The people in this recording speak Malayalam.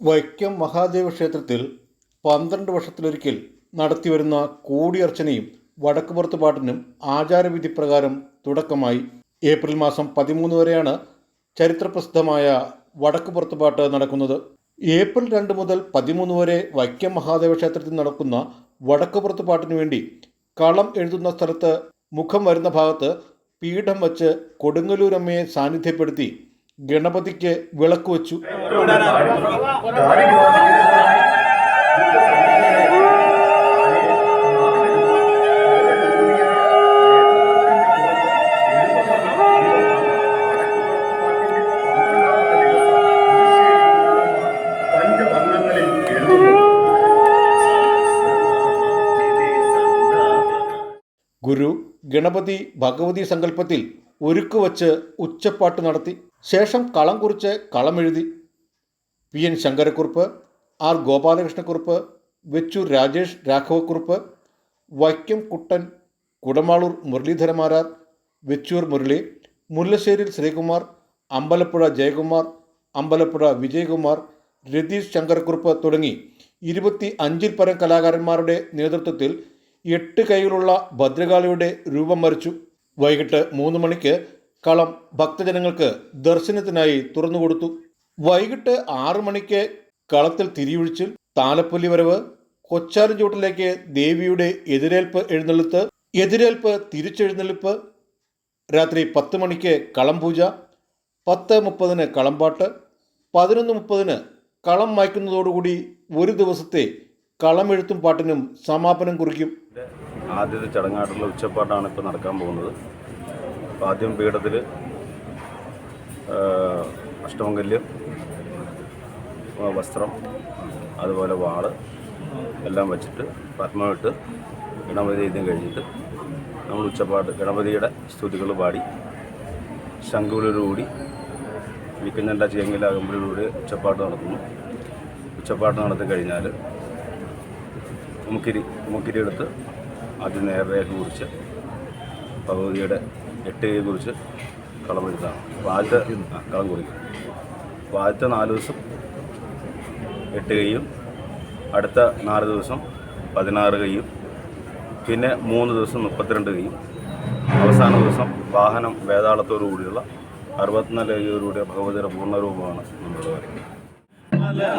വൈക്കം മഹാദേവ ക്ഷേത്രത്തിൽ പന്ത്രണ്ട് വർഷത്തിലൊരിക്കൽ നടത്തിവരുന്ന കൂടിയർച്ചനയും വടക്കുപുറത്ത് പാട്ടിനും ആചാരവിധി പ്രകാരം തുടക്കമായി. ഏപ്രിൽ മാസം പതിമൂന്ന് വരെയാണ് ചരിത്രപ്രസിദ്ധമായ വടക്കുപുറത്ത് പാട്ട് നടക്കുന്നത്. ഏപ്രിൽ രണ്ട് മുതൽ പതിമൂന്ന് വരെ വൈക്കം മഹാദേവ ക്ഷേത്രത്തിൽ നടക്കുന്ന വടക്കുപുറത്ത് പാട്ടിനു വേണ്ടി കളം എഴുതുന്ന സ്ഥലത്ത് മുഖം വരുന്ന ഭാഗത്ത് പീഠം വച്ച് കൊടുങ്ങല്ലൂരമ്മയെ സാന്നിധ്യപ്പെടുത്തി ഗണപതിക്ക് വിളക്ക് വെച്ചു. ഗുരു ഗണപതി ഭഗവതി സങ്കല്പത്തിൽ ഒരുക്കു വച്ച് ഉച്ചപ്പാട്ട് നടത്തി. ശേഷം കളം കുറിച്ച് കളമെഴുതി. P N Sankarakkurup R Gopalakrishnakkurup Vechoor Rajesh Raghavakkurup Vaikom Kuttan Kudamaloor Muraleedharamarar Vechoor Murali Mullasseril Sreekumar Ambalappuzha Jayakumar Ambalappuzha Vijayakumar Ratheesh Sankarakkurup തുടങ്ങി ഇരുപത്തി അഞ്ചിൽ പരം കലാകാരന്മാരുടെ നേതൃത്വത്തിൽ എട്ട് കൈകളുള്ള ഭദ്രകാളിയുടെ രൂപം വരച്ചു. വൈകിട്ട് മൂന്ന് മണിക്ക് കളം ഭക്തജനങ്ങൾക്ക് ദർശനത്തിനായി തുറന്നുകൊടുത്തു വൈകിട്ട് ആറു മണിക്ക് കളത്തിൽ തിരിയൊഴിച്ചിൽ താലപ്പൊലി വരവ് കൊച്ചാലും ചൂട്ടിലേക്ക് ദേവിയുടെ എതിരേൽപ്പ് എഴുന്നള്ളിത്ത് എതിരേൽപ്പ് തിരിച്ചെഴുന്നള്ളിപ്പ് രാത്രി പത്ത് മണിക്ക് കളം പൂജ പത്ത് മുപ്പതിന് കളംപാട്ട് പതിനൊന്ന് മുപ്പതിന് കളം മായ്ക്കുന്നതോടുകൂടി ഒരു ദിവസത്തെ കളമെഴുത്തും പാട്ടിനും സമാപനം കുറിക്കും. ആദ്യത്തെ ചടങ്ങായിട്ടുള്ള ഉച്ചപ്പാട്ടാണ് ഇപ്പോൾ നടക്കാൻ പോകുന്നത്. ആദ്യം പീഠത്തിൽ അഷ്ടമംഗല്യം വസ്ത്രം അതുപോലെ വാൾ എല്ലാം വച്ചിട്ട് പത്മമിട്ട് ഗണപതി ഇതും കഴിഞ്ഞിട്ട് നമ്മൾ ഉച്ചപ്പാട്ട് ഗണപതിയുടെ സ്തുതികൾ പാടി ശംഖുവിലൂടി ചിയങ്ങില അകമ്പിലൂടെ ഉച്ചപ്പാട്ട് നടത്തുന്നു ഉച്ചപ്പാട്ട് നടത്തി കഴിഞ്ഞാൽ മുക്കിരി മുക്കിരി എടുത്ത് ആദ്യം നേർരേഖ കുറിച്ച് ഭഗവതിയുടെ എട്ട് കൈ കുറിച്ച് അപ്പോൾ ആദ്യത്തെ ആ, കളം കുറിക്കും. ആദ്യത്തെ നാല് ദിവസം എട്ട് കൈയും അടുത്ത നാല് ദിവസം പതിനാറ് കൈയും പിന്നെ മൂന്ന് ദിവസം മുപ്പത്തിരണ്ട് കൈയും അവസാന ദിവസം വാഹനം വേതാളത്തോടു കൂടിയുള്ള അറുപത്തിനാല് കൈയോടുകൂടിയ ഭഗവതിയുടെ പൂർണരൂപമാണ് നമ്മൾ വരയ്ക്കുന്നത്